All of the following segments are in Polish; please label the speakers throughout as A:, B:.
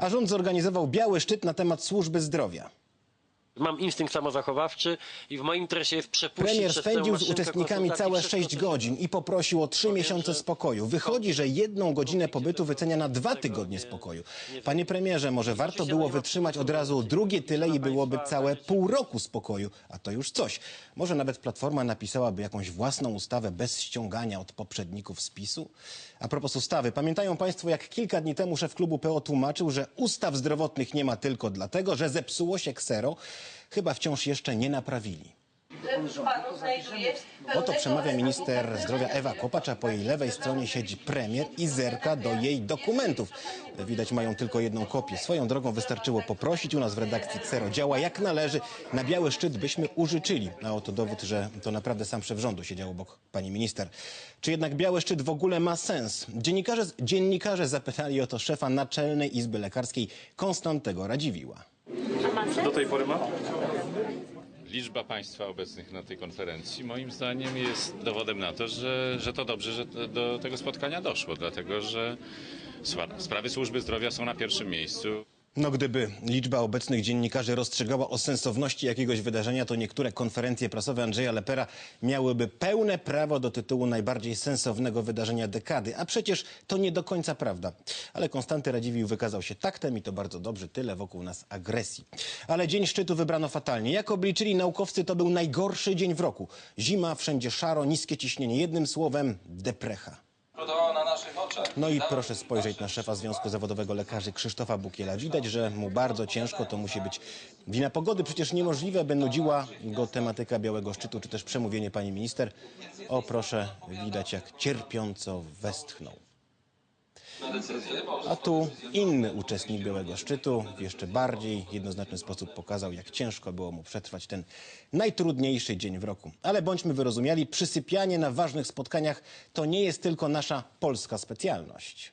A: A rząd zorganizował biały szczyt na temat służby zdrowia.
B: Mam instynkt samozachowawczy i w moim interesie jest przepuścić
A: Premier spędził z uczestnikami całe
B: wszystko,
A: 6
B: co-
A: godzin i poprosił o 3 miesiące spokoju. Wychodzi, że jedną godzinę pobytu wycenia na dwa tygodnie spokoju. Panie premierze, może warto było wytrzymać od razu drugie tyle i byłoby całe pół roku spokoju, a to już coś. Może nawet Platforma napisałaby jakąś własną ustawę bez ściągania od poprzedników z PiSu? A propos ustawy, pamiętają Państwo, jak kilka dni temu szef klubu PO tłumaczył, że ustaw zdrowotnych nie ma tylko dlatego, że zepsuło się ksero? Chyba wciąż jeszcze nie naprawili. Oto przemawia minister zdrowia Ewa Kopacz, a po jej lewej stronie siedzi premier i zerka do jej dokumentów. Widać mają tylko jedną kopię. Swoją drogą wystarczyło poprosić u nas w redakcji Ksero. Działa jak należy. Na biały szczyt byśmy użyczyli. A oto dowód, że to naprawdę sam szef rządu siedział obok pani minister. Czy jednak biały szczyt w ogóle ma sens? Dziennikarze, dziennikarze zapytali o to szefa Naczelnej Izby Lekarskiej Konstantego Radziwiła.
C: Do tej pory ma?
D: Liczba państwa obecnych na tej konferencji moim zdaniem jest dowodem na to, że, że to dobrze, że do tego spotkania doszło, dlatego że sprawy służby zdrowia są na pierwszym miejscu.
A: No gdyby liczba obecnych dziennikarzy rozstrzygała o sensowności jakiegoś wydarzenia, to niektóre konferencje prasowe Andrzeja Lepera miałyby pełne prawo do tytułu najbardziej sensownego wydarzenia dekady. A przecież to nie do końca prawda. Ale Konstanty Radziwiłł wykazał się taktem i to bardzo dobrze. Tyle wokół nas agresji. Ale dzień szczytu wybrano fatalnie. Jak obliczyli naukowcy, to był najgorszy dzień w roku. Zima, wszędzie szaro, niskie ciśnienie. Jednym słowem deprecha.
E: Na naszych.
A: No i proszę spojrzeć na szefa Związku Zawodowego Lekarzy Krzysztofa Bukiela. Widać, że mu bardzo ciężko, to musi być wina pogody. Przecież niemożliwe, by nudziła go tematyka Białego Szczytu, czy też przemówienie pani minister. O proszę, widać jak cierpiąco westchnął. A tu inny uczestnik Białego Szczytu w jeszcze bardziej jednoznaczny sposób pokazał, jak ciężko było mu przetrwać ten najtrudniejszy dzień w roku. Ale bądźmy wyrozumiali, przysypianie na ważnych spotkaniach to nie jest tylko nasza polska specjalność.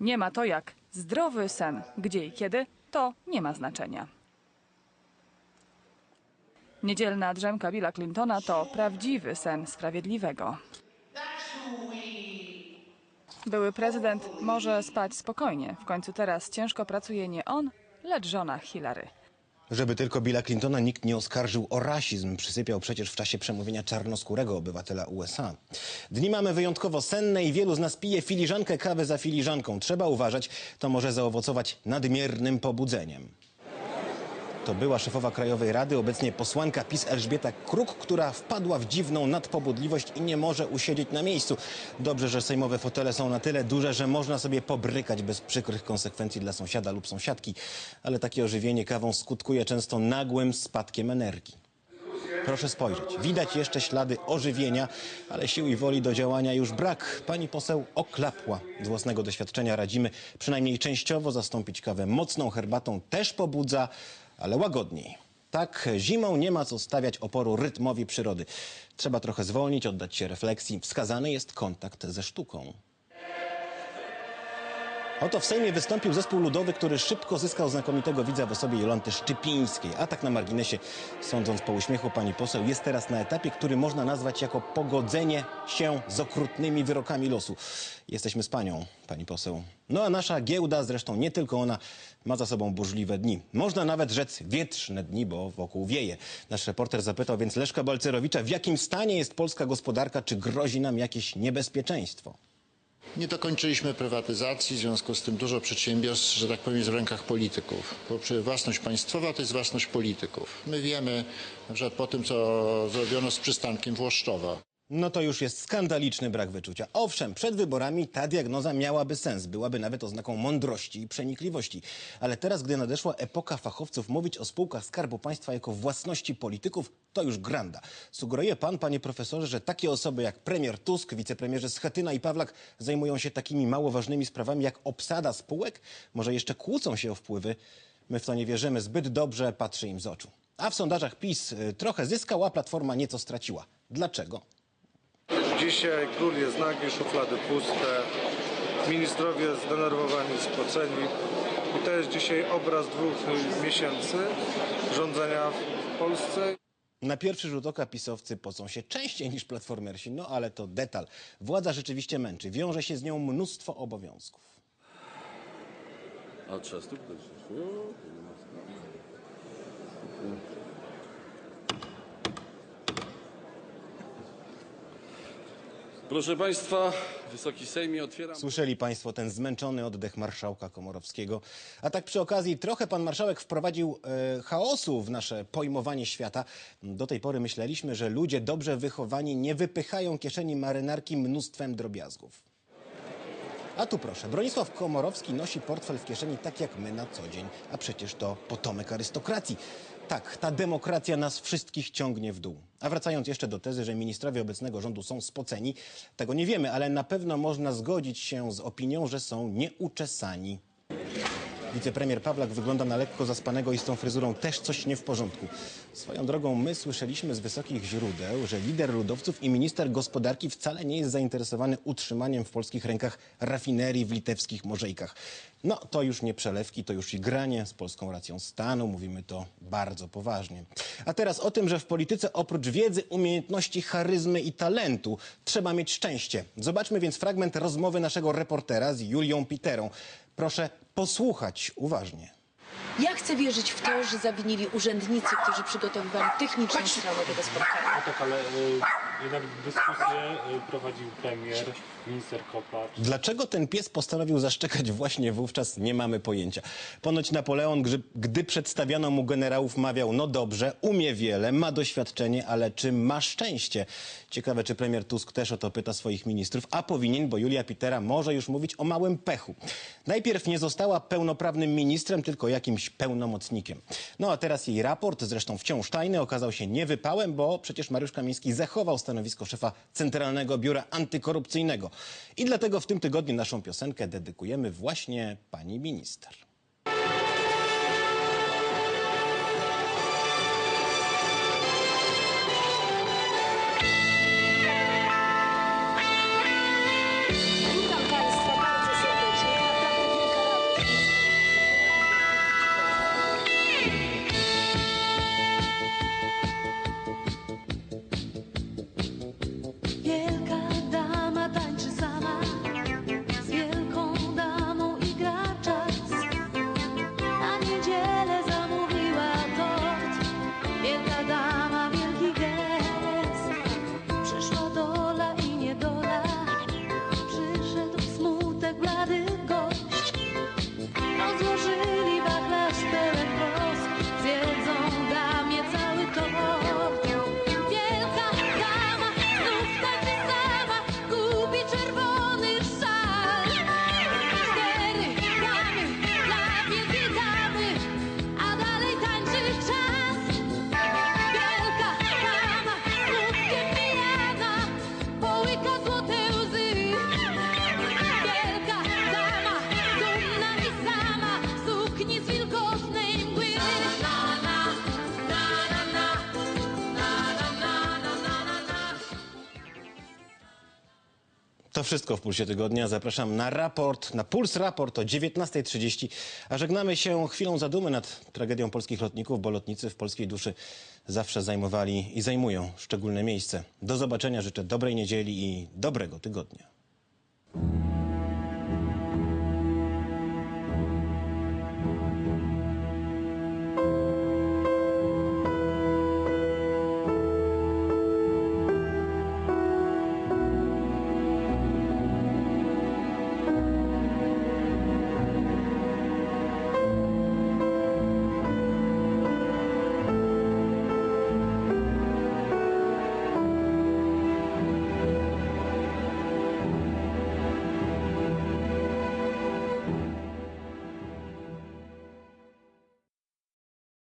F: Nie ma to jak zdrowy sen. Gdzie i kiedy, to nie ma znaczenia. Niedzielna drzemka Billa Clintona to prawdziwy sen sprawiedliwego. Były prezydent może spać spokojnie. W końcu teraz ciężko pracuje nie on, lecz żona Hillary.
A: Żeby tylko Billa Clintona nikt nie oskarżył o rasizm, przysypiał przecież w czasie przemówienia czarnoskórego obywatela USA. Dni mamy wyjątkowo senne i wielu z nas pije filiżankę kawy za filiżanką. Trzeba uważać, to może zaowocować nadmiernym pobudzeniem. To była szefowa Krajowej Rady, obecnie posłanka PiS Elżbieta Kruk, która wpadła w dziwną nadpobudliwość i nie może usiedzieć na miejscu. Dobrze, że sejmowe fotele są na tyle duże, że można sobie pobrykać bez przykrych konsekwencji dla sąsiada lub sąsiadki. Ale takie ożywienie kawą skutkuje często nagłym spadkiem energii. Proszę spojrzeć. Widać jeszcze ślady ożywienia, ale sił i woli do działania już brak. Pani poseł oklapła. Z własnego doświadczenia radzimy przynajmniej częściowo zastąpić kawę mocną herbatą. Też pobudza, ale łagodniej. Tak, zimą nie ma co stawiać oporu rytmowi przyrody. Trzeba trochę zwolnić, oddać się refleksji. Wskazany jest kontakt ze sztuką. Oto w Sejmie wystąpił zespół ludowy, który szybko zyskał znakomitego widza w osobie Jolanty Szczypińskiej. A tak na marginesie, sądząc po uśmiechu pani poseł, jest teraz na etapie, który można nazwać jako pogodzenie się z okrutnymi wyrokami losu. Jesteśmy z panią, pani poseł. No a nasza giełda, zresztą nie tylko ona, ma za sobą burzliwe dni. Można nawet rzec wietrzne dni, bo wokół wieje. Nasz reporter zapytał więc Leszka Balcerowicza, w jakim stanie jest polska gospodarka, czy grozi nam jakieś niebezpieczeństwo?
G: Nie dokończyliśmy prywatyzacji, w związku z tym dużo przedsiębiorstw, że tak powiem, jest w rękach polityków. Bo własność państwowa to jest własność polityków. My wiemy, przykład po tym, co zrobiono z przystankiem Włoszczowa.
A: No to już jest skandaliczny brak wyczucia. Owszem, przed wyborami ta diagnoza miałaby sens, byłaby nawet oznaką mądrości i przenikliwości. Ale teraz, gdy nadeszła epoka fachowców mówić o spółkach Skarbu Państwa jako własności polityków, to już granda. Sugeruje pan, panie profesorze, że takie osoby jak premier Tusk, wicepremierzy Schetyna i Pawlak zajmują się takimi mało ważnymi sprawami jak obsada spółek? Może jeszcze kłócą się o wpływy? My w to nie wierzymy, zbyt dobrze patrzy im z oczu. A w sondażach PiS y, trochę zyskał, a Platforma nieco straciła. Dlaczego?
C: Dzisiaj król jest nagi, szuflady puste, ministrowie zdenerwowani, spoceni. I to jest dzisiaj obraz dwóch miesięcy rządzenia w Polsce.
A: Na pierwszy rzut oka pisowcy pocą się częściej niż platformersi, no ale to detal. Władza rzeczywiście męczy, wiąże się z nią mnóstwo obowiązków.
H: A trzeba stuknąć. O, to nie ma sprawy. Proszę Państwa, Wysoki Sejmie, otwieram.
A: Słyszeli Państwo ten zmęczony oddech marszałka Komorowskiego. A tak przy okazji trochę pan marszałek wprowadził e, chaosu w nasze pojmowanie świata. Do tej pory myśleliśmy, że ludzie dobrze wychowani nie wypychają kieszeni marynarki mnóstwem drobiazgów. A tu proszę, Bronisław Komorowski nosi portfel w kieszeni tak jak my na co dzień, a przecież to potomek arystokracji. Tak, ta demokracja nas wszystkich ciągnie w dół. A wracając jeszcze do tezy, że ministrowie obecnego rządu są spoceni, tego nie wiemy, ale na pewno można zgodzić się z opinią, że są nieuczesani. Wicepremier Pawlak wygląda na lekko zaspanego i z tą fryzurą też coś nie w porządku. Swoją drogą my słyszeliśmy z wysokich źródeł, że lider ludowców i minister gospodarki wcale nie jest zainteresowany utrzymaniem w polskich rękach rafinerii w litewskich Morzejkach. No to już nie przelewki, to już i granie z polską racją stanu. Mówimy to bardzo poważnie. A teraz o tym, że w polityce oprócz wiedzy, umiejętności, charyzmy i talentu trzeba mieć szczęście. Zobaczmy więc fragment rozmowy naszego reportera z Julią Piterą. Proszę posłuchać uważnie.
I: Ja chcę wierzyć w to, że zawinili urzędnicy, którzy przygotowywali techniczną stronę tego spotkania.
J: Tak, ale y, jednak dyskusję y, prowadził premier, minister Kopacz.
A: Dlaczego ten pies postanowił zaszczekać właśnie wówczas, nie mamy pojęcia. Ponoć Napoleon, gdy, gdy przedstawiano mu generałów, mawiał, no dobrze, umie wiele, ma doświadczenie, ale czy ma szczęście? Ciekawe, czy premier Tusk też o to pyta swoich ministrów, a powinien, bo Julia Pitera może już mówić o małym pechu. Najpierw nie została pełnoprawnym ministrem, tylko jakimś pełnomocnikiem. No a teraz jej raport, zresztą wciąż tajny, okazał się niewypałem, bo przecież Mariusz Kamiński zachował stanowisko szefa Centralnego Biura Antykorupcyjnego. I dlatego w tym tygodniu naszą piosenkę dedykujemy właśnie pani minister.
K: Nunca
A: To wszystko w Pulsie Tygodnia. Zapraszam na raport, na Puls Raport o 19.30. A żegnamy się chwilą zadumy nad tragedią polskich lotników, bo lotnicy w polskiej duszy zawsze zajmowali i zajmują szczególne miejsce. Do zobaczenia, życzę dobrej niedzieli i dobrego tygodnia.